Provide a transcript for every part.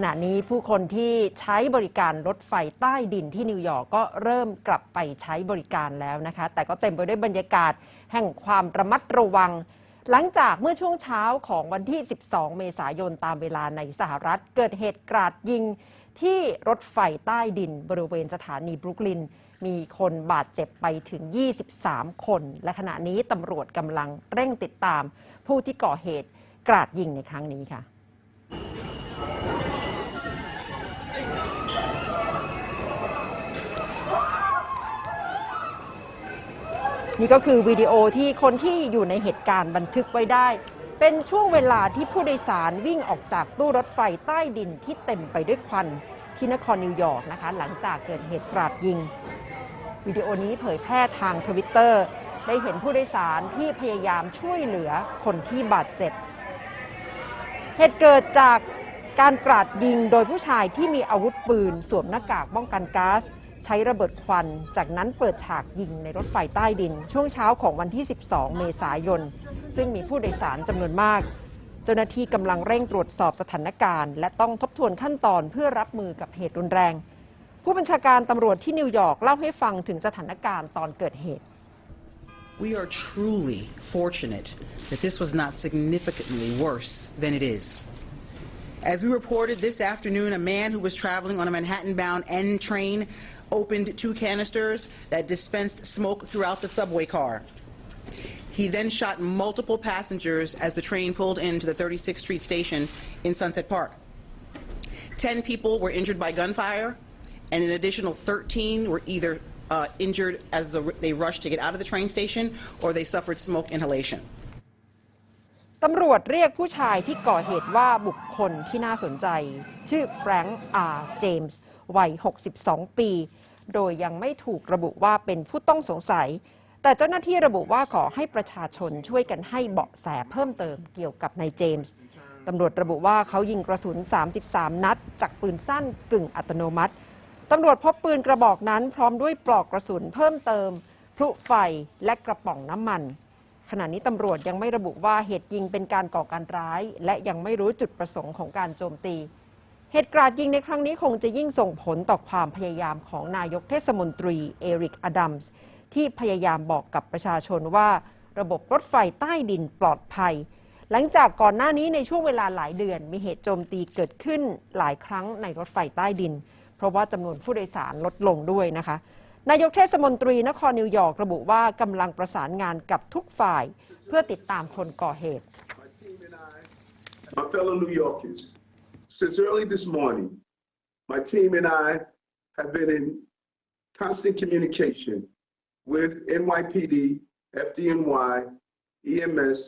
ขณะนี้ผู้คนที่ใช้บริการรถไฟใต้ดินที่นิวยอร์กก็เริ่มกลับไปใช้บริการแล้วนะคะ แต่ก็เต็มไปด้วยบรรยากาศแห่งความระมัดระวัง หลังจากเมื่อช่วงเช้าของวันที่ 12 เมษายนตามเวลาในสหรัฐ เกิดเหตุกราดยิงที่รถไฟใต้ดินบริเวณสถานีบรุกลิน มีคนบาดเจ็บไปถึง 23 คน และขณะนี้ตำรวจกำลังเร่งติดตามผู้ที่ก่อเหตุกราดยิงในครั้งนี้ค่ะ นี่ก็คือวิดีโอที่คนที่อยู่ในเหตุการณ์บันทึกไว้ได้ เป็นช่วงเวลาที่ผู้โดยสารวิ่งออกจากตู้รถไฟใต้ดินที่เต็มไปด้วยควันที่นครนิวยอร์กนะคะ หลังจากเกิดเหตุกราดยิง วิดีโอนี้เผยแพร่ทางทวิตเตอร์ได้เห็นผู้โดยสารที่พยายามช่วยเหลือคนที่บาดเจ็บ เหตุเกิดจากการกราดยิงโดยผู้ชายที่มีอาวุธปืน สวมหน้ากากป้องกันก๊าซ ใช้ระเบิดควัน จากนั้นเปิดฉากยิงในรถไฟใต้ดิน ช่วงเช้าของวันที่ 12 เมษายน ซึ่งมีผู้โดยสารจำนวนมาก เจ้าหน้าที่กำลังเร่งตรวจสอบสถานการณ์ และต้องทบทวนขั้นตอนเพื่อรับมือกับเหตุรุนแรง ผู้บัญชาการตำรวจที่นิวยอร์กเล่าให้ฟังถึงสถานการณ์ตอนเกิดเหตุ We are truly fortunate that this was not significantly worse than it is. As we reported this afternoon, a man who was traveling on a Manhattan bound N train opened two canisters that dispensed smoke throughout the subway car. He then shot multiple passengers as the train pulled into the 36th Street station in Sunset Park. Ten people were injured by gunfire, and an additional 13 were either uh, injured as they rushed to get out of the train station or they suffered smoke inhalation. ตำรวจเรียกผู้ชายที่ก่อเหตุว่าบุคคลที่น่าสนใจ ชื่อแฟรงค์อาร์เจมส์วัย 62 ปี โดยยังไม่ถูกระบุว่าเป็นผู้ต้องสงสัย แต่เจ้าหน้าที่ระบุว่าขอให้ประชาชนช่วยกันให้เบาะแสเพิ่มเติมเกี่ยวกับนายเจมส์ตำรวจระบุว่าเขายิงกระสุน 33 นัด จากปืนสั้นกึ่งอัตโนมัติ ตำรวจพบปืนกระบอกนั้นพร้อมด้วยปลอกกระสุนเพิ่มเติม พลุไฟและกระป๋องน้ำมัน ขณะนี้ตำรวจยังไม่ระบุว่าเหตุยิงเป็นการก่อการร้าย และยังไม่รู้จุดประสงค์ของการโจมตี เหตุกราดยิงในครั้งนี้คงจะยิ่งส่งผลต่อความพยายามของนายกเทศมนตรีเอริกอดัมส์ที่พยายามบอกกับประชาชนว่าระบบรถไฟใต้ดินปลอดภัย หลังจากก่อนหน้านี้ในช่วงเวลาหลายเดือน มีเหตุโจมตีเกิดขึ้นหลายครั้งในรถไฟใต้ดิน เพราะว่าจำนวนผู้โดยสารลดลงด้วยนะคะ นายกเทศมนตรีนครนิวยอร์กระบุว่ากำลังประสานงานกับทุกฝ่ายเพื่อติดตามคนก่อเหตุ my fellow New Yorkers, since early this morning, my team and I have been in constant communication with NYPD, FDNY, EMS,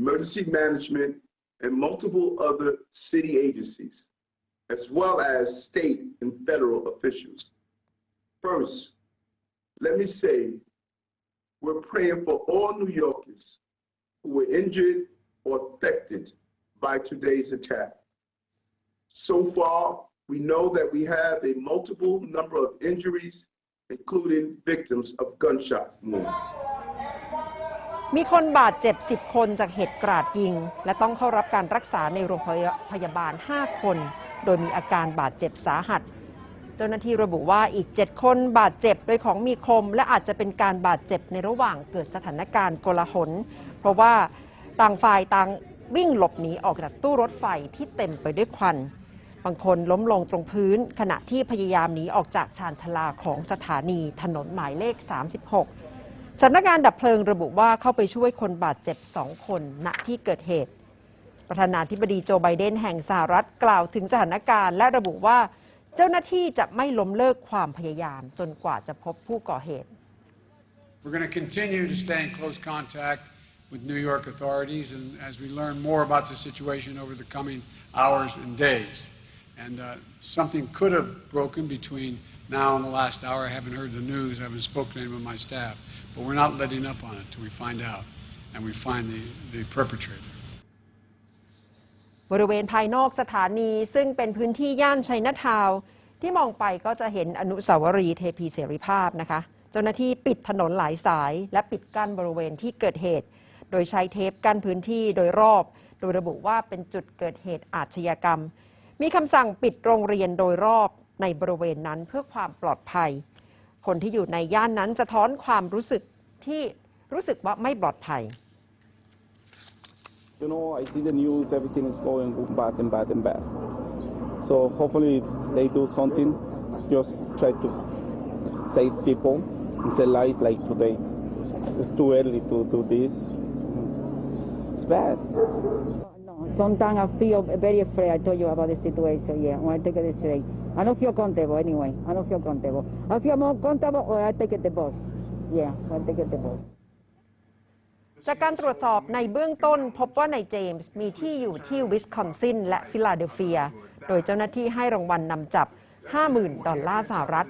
Emergency Management, and multiple other city agencies, as well as state and federal officials. First, let me say we're praying for all New Yorkers who were injured or affected by today's attack. So far, we know that we have a multiple number of injuries, including victims of gunshot wounds. มีคนบาดเจ็บ 10 คนจากเหตุกราดยิง และต้องเข้ารับการรักษาในโรงพยาบาล 5 คน โดยมีอาการบาดเจ็บสาหัส เจ้าหน้าที่ระบุว่าอีก 7 คนบาดเจ็บโดยของมีคม และอาจจะเป็นการบาดเจ็บในระหว่างเกิดสถานการณ์โกลาหล เพราะว่าต่างฝ่ายต่างวิ่งหลบหนีออกจากตู้รถไฟที่เต็มไปด้วยควัน บางคนล้มลงตรงพื้น ขณะที่พยายามหนีออกจากชานชลาของสถานีถนนหมายเลข 36 สำนักงานดับเพลิงระบุว่าเข้าไปช่วยคนบาดเจ็บสองคนณที่เกิดเหตุ ประธานาธิบดีโจไบเดนแห่งสหรัฐกล่าวถึงสถานการณ์และระบุว่า เจ้าหน้าที่จะไม่ล้มเลิกความพยายามจนกว่าจะพบผู้ก่อเหตุ We're going to continue to stay in close contact with New York authorities and as we learn more about the situation over the coming hours and days. And uh, something could have broken between now and the last hour. I haven't heard the news. I haven't spoken to anyone of my staff. But we're not letting up on it until we find out and we find the, the perpetrator. บริเวณภายนอกสถานีซึ่งเป็นพื้นที่ย่านชัยนาทาวที่มองไปก็จะเห็นอนุสาวรีย์เทพีเสรีภาพนะคะ เจ้าหน้าที่ปิดถนนหลายสาย และปิดกั้นบริเวณที่เกิดเหตุ โดยใช้เทปกั้นพื้นที่โดยรอบ โดยระบุว่าเป็นจุดเกิดเหตุอาชญากรรม มีคำสั่งปิดโรงเรียนโดยรอบในบริเวณนั้นเพื่อความปลอดภัย คนที่อยู่ในย่านนั้นสะท้อนความรู้สึกที่รู้สึกว่าไม่ปลอดภัย You know, I see the news, everything is going bad and bad and bad. So hopefully they do something, just try to save people and save lives like today. It's, it's too early to do this. It's bad. Sometimes I feel very afraid. I told you about the situation. Yeah, when I take it straight. I don't feel comfortable anyway. I don't feel comfortable. I feel more comfortable when I take it the bus. Yeah, when I take it the bus. จากการตรวจสอบในเบื้องต้นพบว่านายเจมส์มีที่อยู่ที่วิสคอนซินและฟิลาเดลเฟีย โดยเจ้าหน้าที่ให้รางวัลนนำจับ 50,000 ดอลลาร์สหรัฐ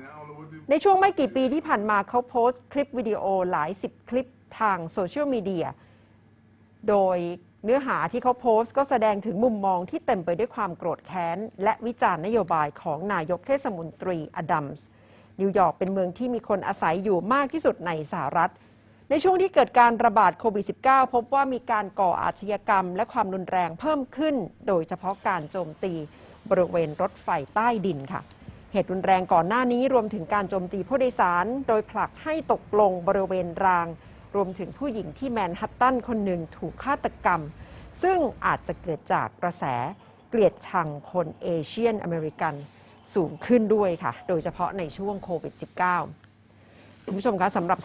ในช่วงไม่กี่ปีที่ผ่านมาเขาโพสต์คลิปวิดีโอหลายสิบคลิปทางโซเชียลมีเดีย โดยเนื้อหาที่เขาโพสต์ก็แสดงถึงมุมมองที่เต็มไปด้วยความโกรธแค้น และวิจารณ์นโยบายของนายกเทศมนตรีอดัมส์นิวยอร์กเป็นเมืองที่มีคนอาศัยอยู่มากที่สุดในสหรัฐ ในช่วงที่เกิดการระบาดโควิด -19 พบว่ามีการก่ออาชญากรรม และความรุนแรงเพิ่มขึ้น โดยเฉพาะการโจมตีบริเวณรถไฟใต้ดินค่ะ เหตุรุนแรงก่อนหน้านี้รวมถึงการโจมตีผู้โดยสาร โดยผลักให้ตกลงบริเวณราง รวมถึงผู้หญิงที่แมนฮัตตันคนหนึ่งถูกฆาตกรรม ซึ่งอาจจะเกิดจากกระแสเกลียดชังคนเอเชียนอเมริกันสูงขึ้นด้วยค่ะ โดยเฉพาะในช่วงโควิด -19 คุณผู้ชมคะสำหรับ